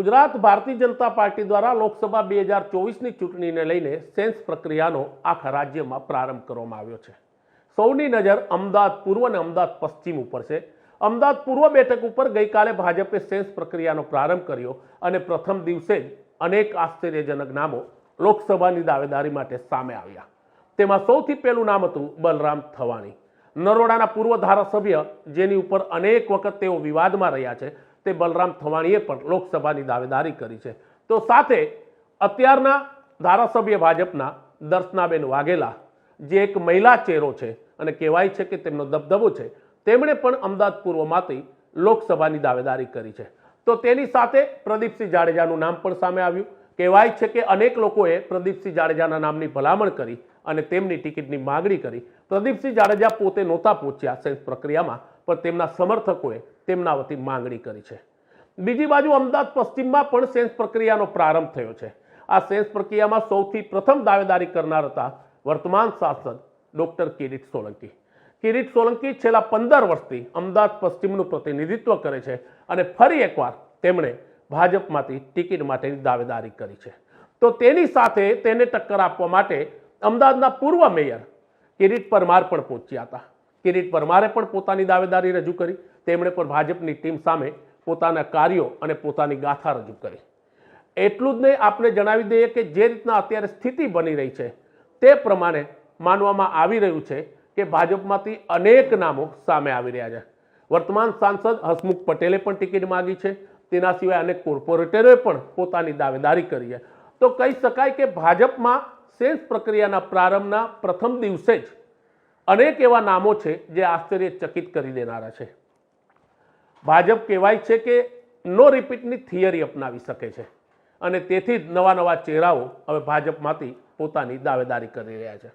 Gujarat Bharatiya Janata party દ્વારા લોકસભા બે હજાર ચોવીસની ચૂંટણીને લઈને સેન્સ પ્રક્રિયાનો આખા રાજ્યમાં પ્રારંભ કરવામાં આવ્યો છે. સૌની નજર અમદાવાદ પૂર્વ અને અમદાવાદ પશ્ચિમ ઉપર છે. અમદાવાદ પૂર્વ બેઠક ઉપર ગઈકાલે ભાજપે સેન્સ પ્રક્રિયાનો પ્રારંભ કર્યો અને પ્રથમ દિવસે જ અનેક આશ્ચર્યજનક નામો લોકસભાની દાવેદારી માટે સામે આવ્યા. તેમાં સૌથી પહેલું નામ હતું બલરામ થવાણી. નરોડાના પૂર્વ ધારાસભ્ય, જેની ઉપર અનેક વખત તેઓ વિવાદમાં રહ્યા છે, તે બલરામ થવાણીએ પણ લોકસભાની દાવેદારી કરી છે. તો સાથે અત્યારના ધારાસભ્ય ભાજપના દર્શનાબેન વાઘેલા, જે એક મહિલા ચહેરો છે અને કહેવાય છે કે તેમનો દબદબો છે, તેમણે પણ અમદાવાદ પૂર્વમાંથી લોકસભાની દાવેદારી કરી છે. તો તેની સાથે પ્રદીપસિંહ જાડેજાનું નામ પણ સામે આવ્યું. કહેવાય છે કે અનેક લોકોએ પ્રદીપસિંહ જાડેજાના નામની ભલામણ કરી. અને તેમની ટિકિટની માગણી કરી. પ્રદીપસિંહ જાડેજા પોતે નહોતા પહોંચ્યા સેન્સ પ્રક્રિયામાં, પણ તેમના સમર્થકોએ તેમના વતી માંગણી કરી છે. બીજી બાજુ અમદાવાદ પશ્ચિમમાં પણ સેન્સ પ્રક્રિયાનો પ્રારંભ થયો છે. આ સેન્સ પ્રક્રિયામાં સૌથી પ્રથમ દાવેદારી કરનાર હતા વર્તમાન સાંસદ ડોક્ટર કિરીટ સોલંકી. કિરીટ સોલંકી છેલ્લા પંદર વર્ષથી અમદાવાદ પશ્ચિમનું પ્રતિનિધિત્વ કરે છે અને ફરી એકવાર તેમણે ભાજપમાંથી ટિકિટ માટેની દાવેદારી કરી છે. તો તેની સાથે તેને ટક્કર આપવા માટે અમદાવાદના પૂર્વ મેયર કિરીટ પરમાર પણ પહોંચ્યા હતા. કિરીટ પરમારે પણ પોતાની દાવેદારી રજૂ કરી. તેમણે પણ ભાજપની ટીમ સામે પોતાના કાર્યો અને પોતાની ગાથા રજૂ કરી. એટલું જ નહીં આપણે જણાવી દઈએ કે જે રીતના અત્યારે સ્થિતિ બની રહી છે, તે પ્રમાણે માનવામાં આવી રહ્યું છે કે ભાજપમાંથી અનેક નામો સામે આવી રહ્યા છે. વર્તમાન સાંસદ હસમુખ પટેલે પણ ટિકિટ માંગી છે. તેના સિવાય અનેક કોર્પોરેટરોએ પણ પોતાની દાવેદારી કરી છે. તો કહી શકાય કે ભાજપમાં સેન્સ પ્રક્રિયાના પ્રારંભના પ્રથમ દિવસે જ અનેક એવા નામો છે જે આશ્ચર્યચકિત કરી દેનારા છે. ભાજપ કહેવાય છે કે નો રિપીટની થિયરી અપનાવી શકે છે અને તેથી જ નવા નવા ચહેરાઓ હવે ભાજપમાંથી પોતાની દાવેદારી કરી રહ્યા છે.